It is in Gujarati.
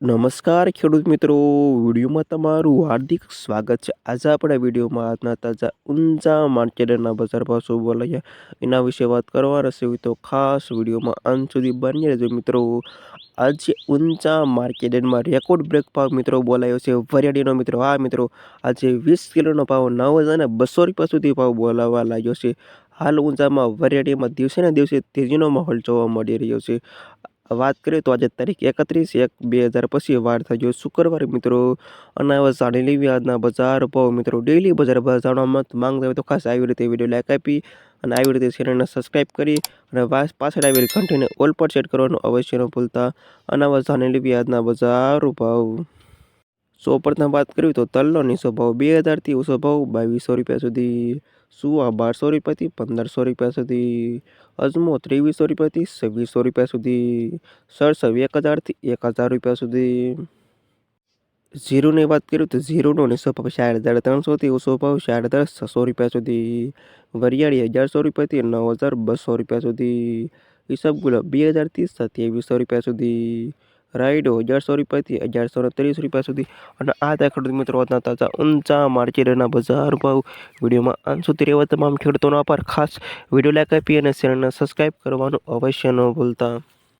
નમસ્કાર ખેડૂત મિત્રો, વિડીયોમાં તમારું હાર્દિક સ્વાગત છે. આજે આપણે વિડીયોમાં આજના તાજા ઊંચા માર્કેટના બજાર ભાવ શું બોલાયા એના વિશે વાત કરવાના છે. તો ખાસ વિડીયોમાં અંત સુધી બની રહેજો મિત્રો. આજે ઊંચા માર્કેટમાં રેકોર્ડ બ્રેક ભાવ મિત્રો બોલાયો છે. વરિયાળીનો મિત્રો, હા મિત્રો, આજે વીસ કિલોનો ભાવ નવ હજાર બસો રૂપિયા સુધી ભાવ બોલાવવા લાગ્યો છે. હાલ ઊંચામાં વરિયાળીમાં દિવસે ને દિવસે તેજીનો માહોલ જોવા મળી રહ્યો છે. વાત કરીએ તો આજે તારીખ એકત્રીસ એક બે હજાર પછી વાર થઈ ગયો શુક્રવારે મિત્રો. અનાવસ હવે જાણી બજાર ભાવ. મિત્રો ડેલી બજાર ભાવ જાણવા માંગતા હોય તો ખાસ આવી રીતે વીડિયો લાઈક આપી અને આવી રીતે ચેનલને સબસ્ક્રાઈબ કરી અને પાછળ આવેલી ઘંટીને ઓલ પર સેટ કરવાનું અવશ્ય ન ભૂલતા. અનાવસ હવે જાણી લેવી બજાર ભાવ. સો પ્રથમ વાત કરવી તો તલનો નીચો ભાવ બે હજારથી ઓછો ભાવ બાવીસો રૂપિયા સુધી. સુવા બારસો રૂપિયાથી પંદરસો રૂપિયા સુધી? અજમો ત્રેવીસો રૂપિયાથી છવ્વીસો રૂપિયા સુધી. સરસવ એક હજારથી એક હજાર રૂપિયા સુધી. ઝીરોની વાત કરું તો ઝીરોનો નીચો ભાવ સાડા હજાર ત્રણસોથી ઓછો ભાવ સાડા હજાર છસો રૂપિયા સુધી. વરિયાળી અગિયારસો રૂપિયાથી નવ હજાર બસો રૂપિયા સુધી. ઈસબગુલ બે હજારથી સત્યાવીસો રૂપિયા સુધી. રાઈડો અગિયારસો રૂપિયાથી અગિયારસો ને ત્રીસ રૂપિયા સુધી. અને આ ત્યાં ખેડૂત મિત્રો હતા તાજા ઊંચા માર્કેટના બજાર ભાવ વિડીયોમાં અંત સુધી રહેવા તમામ ખેડૂતોનો આભાર. ખાસ વીડિયો લાઈક આપી અને ચેનલને સબસ્ક્રાઈબ કરવાનું અવશ્ય ન ભૂલતા.